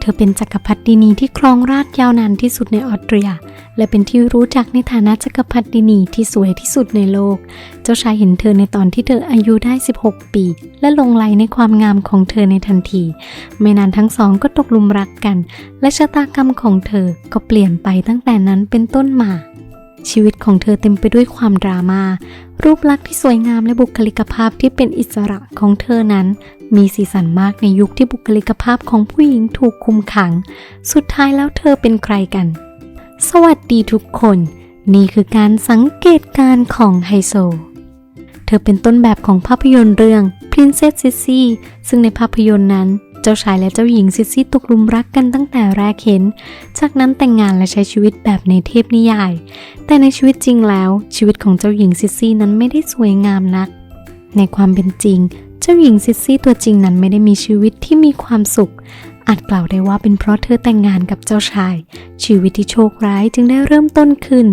เธอเป็นจักรพรรดินีที่ครองราชยาวนานที่สุดในออสเตรีย และเป็นที่รู้จักในฐานะจักรพรรดินีที่สวยที่สุดในโลก เจ้าชายเห็นเธอในตอนที่เธออายุได้ 16 ปี และหลงไหลในความงามของเธอในทันที ไม่นานทั้งสองก็ตกหลุมรักกัน และชะตากรรมของเธอก็เปลี่ยนไปตั้งแต่นั้นเป็นต้นมา ชีวิตของเธอเต็มไปด้วยความดรามา่ารูปลักษณ์ที่สวยงามและบุคลิกภาพที่เป็นอิสระของเธอนั้น มีสีสันมากในยุคที่บุคลิกภาพของผู้หญิงถูกคุมขัง สุดท้ายแล้วเธอเป็นใครกัน สวัสดีทุกคน นี่คือการสังเกตการของไฮโซ เธอเป็นต้นแบบของภาพยนตร์เรื่อง Princess Sissy ซึ่งในภาพยนตร์นั้น เจ้าชายและเจ้าหญิงซิซี่ตกหลุมรักกันตั้งแต่แรกเห็น จากนั้นแต่งงานและใช้ชีวิตแบบในเทพนิยาย แต่ในชีวิตจริงแล้ว ชีวิตของเจ้าหญิงซิซี่นั้นไม่ได้สวยงามนัก ในความเป็นจริง เจ้าหญิงซิซี่ตัวจริงนั้นไม่ได้มีชีวิตที่มีความสุข อาจกล่าวได้ว่าเป็นเพราะเธอแต่งงานกับเจ้าชาย ชีวิตที่โชคร้ายจึงได้เริ่มต้นขึ้น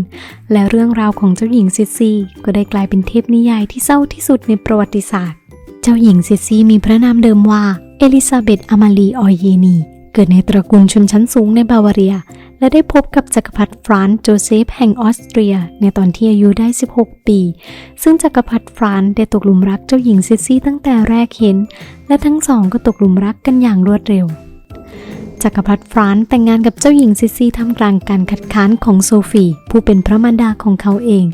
และเรื่องราวของเจ้าหญิงซิซี่ก็ได้กลายเป็นเทพนิยายที่เศร้าที่สุดในประวัติศาสตร์ จ้าหญิงซิซี่มีพระนามเดิมว่า เอลิซาเบธอามาลีออยเยนี เกิดในตระกูลชนชั้นสูงในบาวาเรีย และได้พบกับจักรพรรดิฟรานซ์โจเซฟแห่งออสเตรีย ในตอนที่อายุได้ 16 ปี ซึ่งจักรพรรดิฟรานซ์ได้ตกหลุมรักเจ้าหญิงซิซี่ตั้งแต่แรกเห็น และทั้งสองก็ตกหลุมรักกันอย่างรวดเร็วจักรพรรดิฟรานซ์แต่งงานกับเจ้าหญิงซิซี่ท่ามกลางการคัดค้านของโซฟี ผู้เป็นพระมารดาของเขาเอง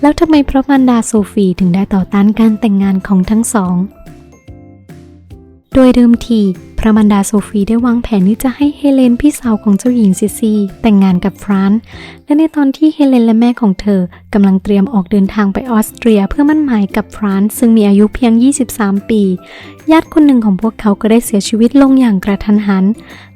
แล้วทำไมพระมารดาโซฟีถึงได้ต่อต้านการแต่งงานของทั้งสอง โดยเดิมที พระมารดาโซฟีได้วางแผนที่จะให้เฮเลนพี่สาวของเจ้าหญิงซิซีแต่งงานกับฟรานซ์และในตอนที่เฮเลนและแม่ของเธอกำลังเตรียมออกเดินทางไปออสเตรียเพื่อมั่นหมายกับฟรานซ์ซึ่งมีอายุเพียง 23 ปี ญาติคนหนึ่งของพวกเขาก็ได้เสียชีวิตลงอย่างกระทันหัน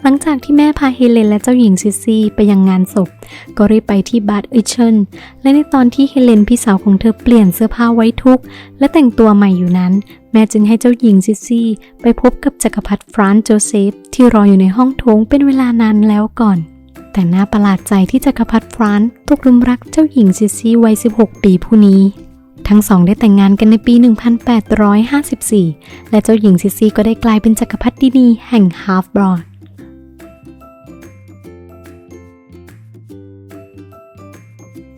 หลังจากที่แม่พาเฮเลนและเจ้าหญิงซิซีไปยังงานศพ ก็รีบไปที่บาดอิเชนและในตอนที่เฮเลนพี่สาวของเธอเปลี่ยนเสื้อผ้าไว้ทุกข์และแต่งตัวใหม่อยู่นั้น แม่จึงให้เจ้าหญิงซิซี่ไปพบกับจักรพรรดิฟรานซ์โจเซฟที่รออยู่ในห้องโถงเป็นเวลานานแล้วก่อน แต่น่าประหลาดใจที่จักรพรรดิฟรานซ์ตกลุมรักเจ้าหญิงซิซี่วัย 16 ปีผู้นี้ ทั้งสองได้แต่งงานกันในปี 1854 และเจ้าหญิงซิซี่ก็ได้กลายเป็นจักรพรรดินีแห่งฮาร์ฟบรอด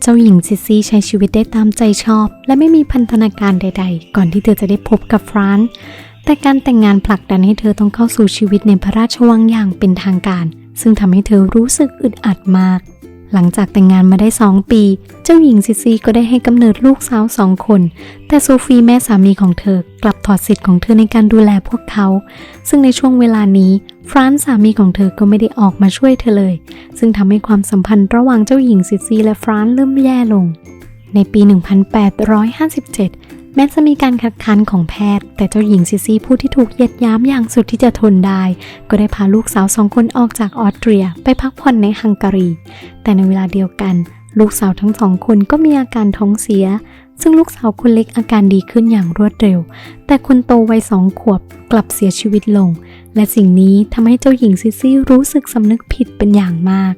เจ้าหญิงซิซี่ใช้ชีวิตได้ตามใจชอบ และไม่มีพันธนาการใด ๆ ก่อนที่เธอจะได้พบกับฟรานซ์แต่การแต่งงานผลักดันให้เธอต้องเข้าสู่ชีวิตในพระราชวังอย่างเป็นทางการ ซึ่งทำให้เธอรู้สึกอึดอัดมาก หลังจากแต่งงานมาได้ 2 ปี เจ้าหญิงซิซีก็ได้ให้กำเนิดลูกสาวสองคน แต่โซฟีแม่สามีของเธอกลับถอดสิทธิ์ของเธอในการดูแลพวกเขา ซึ่งในช่วงเวลานี้ฟรานซ์สามีของเธอก็ไม่ได้ออกมาช่วยเธอเลย ซึ่งทำให้ความสัมพันธ์ระหว่างเจ้าหญิงซิซีและฟรานซ์เริ่มแย่ลง ในปี 1857 แม้จะมีการคัดค้านของแพทย์ แต่เจ้าหญิงซิซี่ผู้ที่ถูกเยียดย้ำอย่างสุดที่จะทนได้ ก็ได้พาลูกสาวสองคนออกจากออสเตรีย ไปพักผ่อนในฮังการี แต่ในเวลาเดียวกัน ลูกสาวทั้งสองคนก็มีอาการท้องเสีย ซึ่งลูกสาวคนเล็กอาการดีขึ้นอย่างรวดเร็ว แต่คนโตวัยสองขวบกลับเสียชีวิตลง และสิ่งนี้ทำให้เจ้าหญิงซิซี่รู้สึกสำนึกผิดเป็นอย่างมาก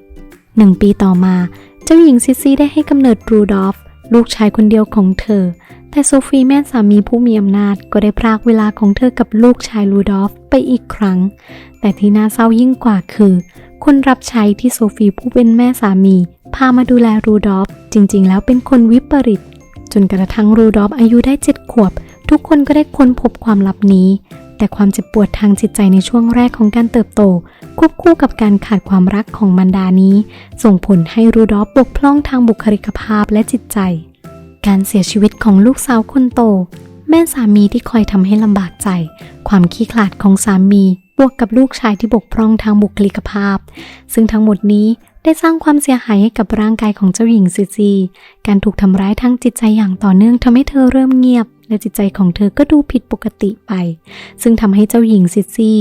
หนึ่งปีต่อมา เจ้าหญิงซิซี่ได้ให้กำเนิดรูดอฟลูกชายคนเดียวของเธอ แต่โซฟีแม่สามีผู้มีอำนาจก็ได้พรากเวลาของเธอกับลูกชายรูดอฟไปอีกครั้ง แต่ที่น่าเศร้ายิ่งกว่าคือ คนรับใช้ที่โซฟีผู้เป็นแม่สามี พามาดูแลรูดอฟจริงๆ แล้วเป็นคนวิปริต จนกระทั่งรูดอฟอายุได้เจ็ดขวบ ทุกคนก็ได้ค้นพบความลับนี้ แต่ความเจ็บปวดทางจิตใจในช่วงแรกของการเติบโต ควบคู่กับการขาดความรักของมันดานี้ ส่งผลให้รูดอฟบกพร่องทางบุคลิกภาพและจิตใจ การเสียชีวิตของลูกสาวคนโต แม่สามีที่คอยทำให้ลำบากใจ ความขี้ขลาดของสามี บวกกับลูกชายที่บกพร่องทางบุคลิกภาพ ซึ่งทั้งหมดนี้ได้สร้างความเสียหายให้กับร่างกายของเจ้าหญิงซิซีการถูกทำร้ายทางจิตใจอย่างต่อเนื่องทำให้เธอเริ่มเงียบ และจิตใจของเธอก็ดูผิดปกติไป ซึ่งทำให้เจ้าหญิงซิซี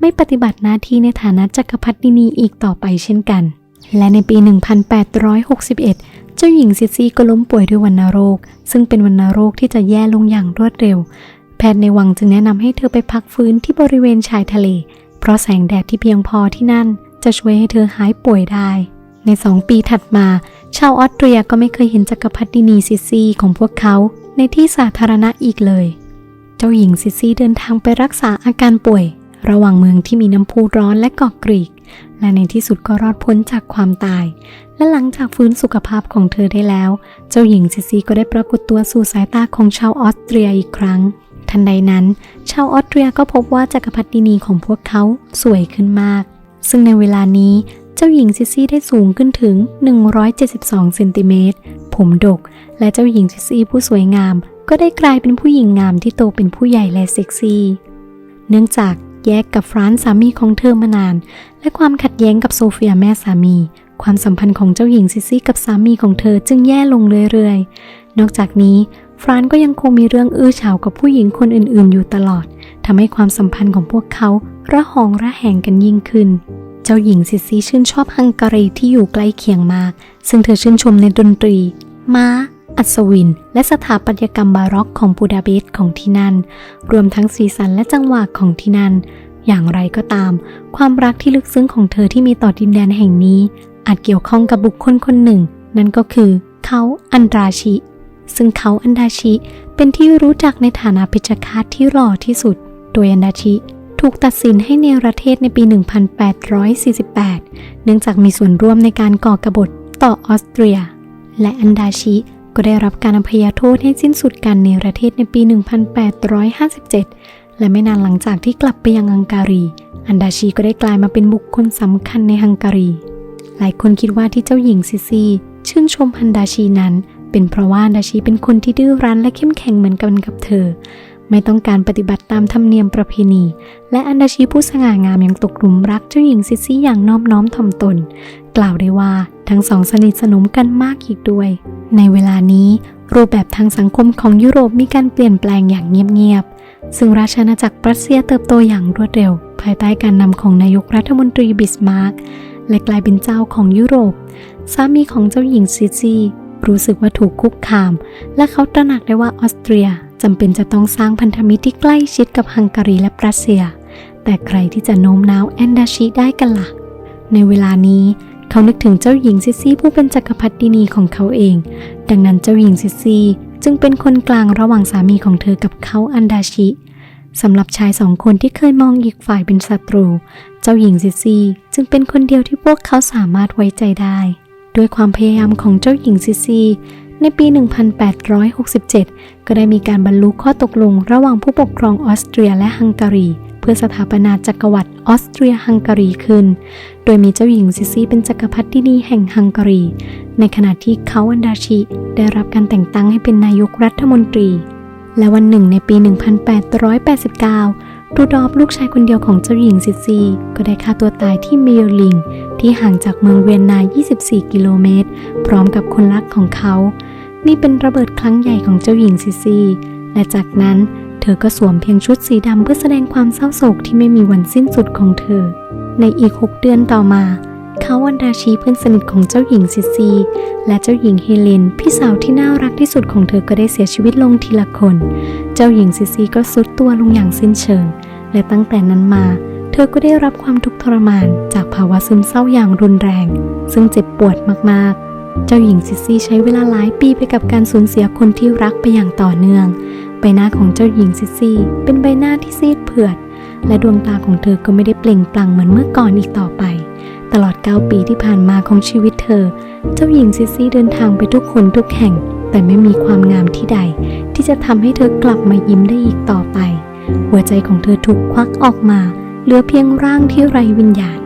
ไม่ปฏิบัติหน้าที่ในฐานะจักรพรรดินีอีกต่อไปเช่นกัน และในปี 1861 จ้าหญิงซิซี่ก็ล้มป่วยด้วยวัณโรค ซึ่งเป็นวัณโรคที่จะแย่ลงอย่างรวดเร็ว แพทย์ในวังจึงแนะนำให้เธอไปพักฟื้นที่บริเวณชายทะเล เพราะแสงแดดที่เพียงพอที่นั่น จะช่วยให้เธอหายป่วยได้ ในสองปีถัดมา ชาวออสเตรียก็ไม่เคยเห็นจักรพรรดินีซิซี่ของพวกเขาในที่สาธารณะอีกเลย เจ้าหญิงซิซี่เดินทางไปรักษาอาการป่วย ระหว่างเมืองที่มีน้ำพุร้อนและเกาะกรีก และในที่สุดก็รอดพ้นจากความตาย และหลังจากฟื้นสุขภาพของเธอได้แล้ว เจ้าหญิงซิซีก็ได้ปรากฏตัวสู่สายตาของชาวออสเตรียอีกครั้ง ทันใดนั้น ชาวออสเตรียก็พบว่าจักรพรรดินีของพวกเขาสวยขึ้นมาก ซึ่งในเวลานี้เจ้าหญิงซิซี่ได้สูงขึ้นถึง 172เซนติเมตร ผมดก และเจ้าหญิงซิซี่ผู้สวยงาม ก็ได้กลายเป็นผู้หญิงงามที่โตเป็นผู้ใหญ่และเซ็กซี่ เนื่องจากแยกกับฟรานซ์สามีของเธอมานาน และความขัดแย้งกับโซเฟียแม่สามี ความสัมพันธ์ของเจ้าหญิงซิซี่กับสามีของเธอจึงแย่ลงเรื่อยๆ นอกจากนี้ฟรานก็ยังคงมีเรื่องอื้อฉาวกับผู้หญิงคนอื่นๆ อยู่ตลอดทำให้ความสัมพันธ์ของพวกเขาระหองระแหงกันยิ่งขึ้น เจ้าหญิงซิซี่ชื่นชอบฮังการีที่อยู่ใกล้เคียงมาก ซึ่งเธอชื่นชมในดนตรี ม้า อัศวิน และสถาปัตยกรรมบาร็อกของบูดาเปสต์ของที่นั่น รวมทั้งสีสันและจังหวะของที่นั่นอย่างไรก็ตาม ความรักที่ลึกซึ้งของเธอที่มีต่อดินแดนแห่งนี้ อาจเกี่ยวข้องกับบุคคลคนหนึ่ง นั่นก็คือเขาอันดราชิ ซึ่งเขาอันดาชิเป็นที่รู้จักในฐานะเพชฌฆาตที่หล่อที่สุด โดยอันดาชิถูกตัดสินให้เนรเทศในปี 1848 เนื่องจากมีส่วนร่วมในการก่อกบฏต่อออสเตรีย และอันดาชิก็ได้รับการอภัยโทษให้สิ้นสุดการเนรเทศในปี 1857 และไม่นานหลังจากที่กลับไปยังฮังการี อันดาชิก็ได้กลายมาเป็นบุคคลสำคัญในฮังการี หลายคนคิดว่าที่เจ้าหญิงซิซีชื่นชมฮันดาชีนั้น เป็นเพราะว่าดาชีเป็นคนที่ดื้อรั้นและเข้มแข็งเหมือนกันกับเธอ ไม่ต้องการปฏิบัติตามธรรมเนียมประเพณี และอันดาชีผู้สง่างามยังตกหลุมรักเจ้าหญิงซิซี่อย่างนอบน้อมถ่อมตน กล่าวได้ว่าทั้งสองสนิทสนมกันมากอีกด้วย ในเวลานี้รูปแบบทางสังคมของยุโรปมีการเปลี่ยนแปลงอย่างเงียบๆ ซึ่งราชอาณาจักรปรัสเซียเติบโตอย่างรวดเร็ว ภายใต้การนำของนายกรัฐมนตรีบิสมาร์ก และกลายเป็นเจ้าของยุโรป สามีของเจ้าหญิงซิซีรู้สึกว่าถูกคุกคาม และเขาตระหนักได้ว่าออสเตรียจำเป็นจะต้องสร้างพันธมิตรที่ใกล้ชิดกับฮังการีและรัสเซีย แต่ใครที่จะโน้มน้าวแอนดาชิได้กันละ่ะ ในเวลานี้เขานึกถึงเจ้าหญิงซิซี่ผู้เป็นจักรพรรดินีของเขาเอง ดังนั้นเจ้าหญิงซิซี่จึงเป็นคนกลางระหว่างสามีของเธอกับเขาอันดาชิ สำหรับชายสองคนที่เคยมองอีกฝ่ายเป็นศัตรู เจ้าหญิงซิซีจึงเป็นคนเดียวที่พวกเขาสามารถไว้ใจได้ ด้วยความพยายามของเจ้าหญิงซิซี ในปี 1867 ก็ได้มีการบรรลุข้อตกลงระหว่างผู้ปกครองออสเตรียและฮังการี เพื่อสถาปนาจักรวรรดิออสเตรียฮังการีขึ้น โดยมีเจ้าหญิงซิซีเป็นจักรพรรดินีแห่งฮังการี ในขณะที่เขาอันดาชิได้รับการแต่งตั้งให้เป็นนายกรัฐมนตรี และวันหนึ่งในปี 1889 รูดอฟลูกชายคนเดียวของเจ้าหญิงซิซีก็ได้ฆ่าตัวตายที่เมลลิง ที่ห่างจากเมืองเวียนนา 24 กิโลเมตร พร้อมกับคนรักของเขา นี่เป็นระเบิดครั้งใหญ่ของเจ้าหญิงซิซี และจากนั้นเธอก็สวมเพียงชุดสีดำเพื่อแสดงความเศร้าโศกที่ไม่มีวันสิ้นสุดของเธอ ในอีก 6 เดือนต่อมา เขาวันดาชีเพื่อนสนิทของเจ้าหญิงซิซี และเจ้าหญิงเฮเลนพี่สาวที่น่ารักที่สุดของเธอก็ได้เสียชีวิตลงทีละคน เจ้าหญิงซิซีก็สุดตัวลงอย่างสิ้นเชิง และตั้งแต่นั้นมา เธอก็ได้รับความทุกข์ทรมานจากภาวะซึมเศร้าอย่างรุนแรง ซึ่งเจ็บปวดมากๆ เจ้าหญิงซิซีใช้เวลาหลายปีไปกับการสูญเสียคนที่รักไปอย่างต่อเนื่อง ใบหน้าของเจ้าหญิงซิซีเป็นใบหน้าที่ซีดเผือด และดวงตาของเธอก็ไม่ได้เปล่งปลั่งเหมือนเมื่อก่อนอีกต่อไป ตลอด 9 ปีที่ผ่านมาของชีวิตเธอ เจ้าหญิงซิซี่เดินทางไปทุกคนทุกแห่ง แต่ไม่มีความงามที่ใด ที่จะทำให้เธอกลับมายิ้มได้อีกต่อไป หัวใจของเธอถูกควักออกมา เหลือเพียงร่างที่ไร้วิญญาณ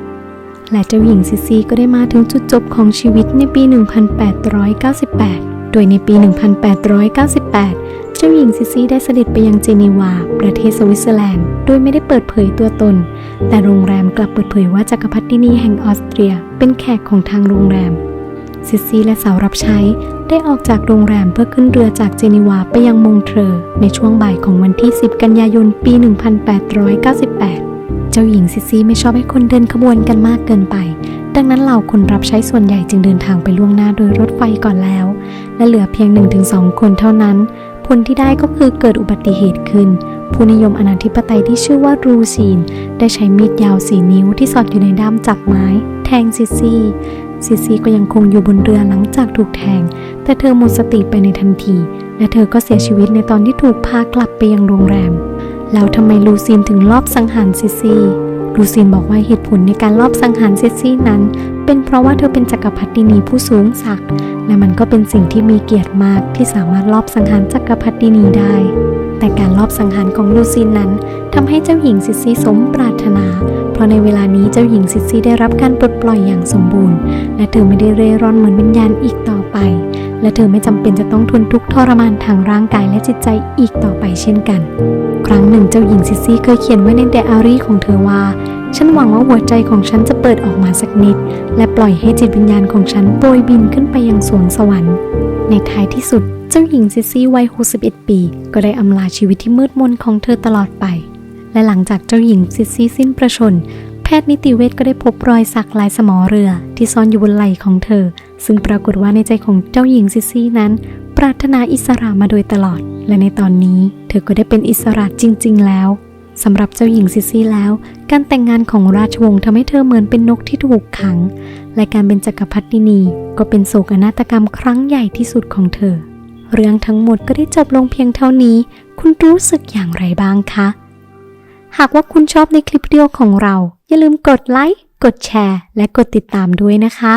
และเจ้าหญิงซิซี่ก็ได้มาถึงจุดจบของชีวิตในปี 1898 โดยในปี 1898 เจ้าหญิงซิซีได้เสด็จไปยังเจนีวา ประเทศสวิตเซอร์แลนด์ โดยไม่ได้เปิดเผยตัวตน แต่โรงแรมกลับเปิดเผยว่าจักรพรรดินีแห่งออสเตรีย เป็นแขกของทางโรงแรม ซิซีและสาวรับใช้ได้ออกจากโรงแรมเพื่อขึ้นเรือจากเจนีวาไปยังมงเทรอร์ในช่วงบ่ายของวันที่ 10 กันยายน ปี 1898 เจ้าหญิงซิซีไม่ชอบให้คนเดินขบวนกันมากเกินไป ดังนั้นเหล่าคนรับใช้ส่วนใหญ่จึงเดินทางไปล่วงหน้าโดยรถไฟก่อนแล้ว และเหลือเพียง 1-2 คนเท่านั้น ผลที่ได้ก็คือเกิดอุบัติเหตุขึ้น ผู้นิยมอนาธิปไตยที่ชื่อว่ารูซีน ได้ใช้มีดยาวสีนิ้วที่สอดอยู่ในด้ามจับไม้ แทงซิซี่ซิซี่ก็ยังคงอยู่บนเรือหลังจากถูกแทง แต่เธอหมดสติไปในทันที และเธอก็เสียชีวิตในตอนที่ถูกพากลับไปยังโรงแรม แล้วทำไมลูซินถึงลอบสังหารซิซี่ลูซินบอกว่าเหตุผลในการลอบสังหารซิซี่นั้น เป็นเพราะว่าเธอเป็นจักรพรรดินีผู้สูงศักดิ์และมันก็เป็นสิ่งที่มีเกียรติมากที่สามารถลอบสังหารจักรพรรดินีได้ แต่การลอบสังหารของลูซินนั้นทำให้เจ้าหญิงซิซี่สมปรารถนา เพราะในเวลานี้เจ้าหญิงซิซี่ได้รับการปลดปล่อยอย่างสมบูรณ์ และเธอไม่ได้เร่ร่อนเหมือนวิญญาณอีกต่อไป และเธอไม่จำเป็นจะต้องทนทุกข์ทรมานทางร่างกายและจิตใจอีกต่อไปเช่นกัน ครั้งหนึ่งเจ้าหญิงซิซี่เคยเขียนไว้ในไดอารี่ของเธอว่าฉันหวังว่าหัวใจของฉันจะเปิดออกมาสักนิด และปล่อยให้จิตวิญญาณของฉันโปรยบินขึ้นไปยังสวงสวรรค์ ในท้ายที่สุด เจ้าหญิงซิซี่วัย 61 ปี ก็ได้อำลาชีวิตที่มืดมนของเธอตลอดไป และหลังจากเจ้าหญิงซิซี่สิ้นประชน แพทย์นิติเวชก็ได้พบรอยสักลายสมอเรือ ที่ซ่อนอยู่บนไหล่ของเธอ ซึ่งปรากฏว่าในใจของเจ้าหญิงซิซี่นั้น ปรารถนาอิสระมาโดยตลอด และในตอนนี้เธอก็ได้เป็นอิสระจริง ๆ แล้วสำหรับเจ้าหญิงซิซี่แล้ว การแต่งงานของราชวงศ์ทำให้เธอเหมือนเป็นนกที่ถูกขัง และการเป็นจักรพรรดินีก็เป็นโศกนาฏกรรมครั้งใหญ่ที่สุดของเธอ เรื่องทั้งหมดก็ได้จบลงเพียงเท่านี้ คุณรู้สึกอย่างไรบ้างคะ หากว่าคุณชอบในคลิปวิดีโอของเรา อย่าลืมกดไลค์ กดแชร์ และกดติดตามด้วยนะคะ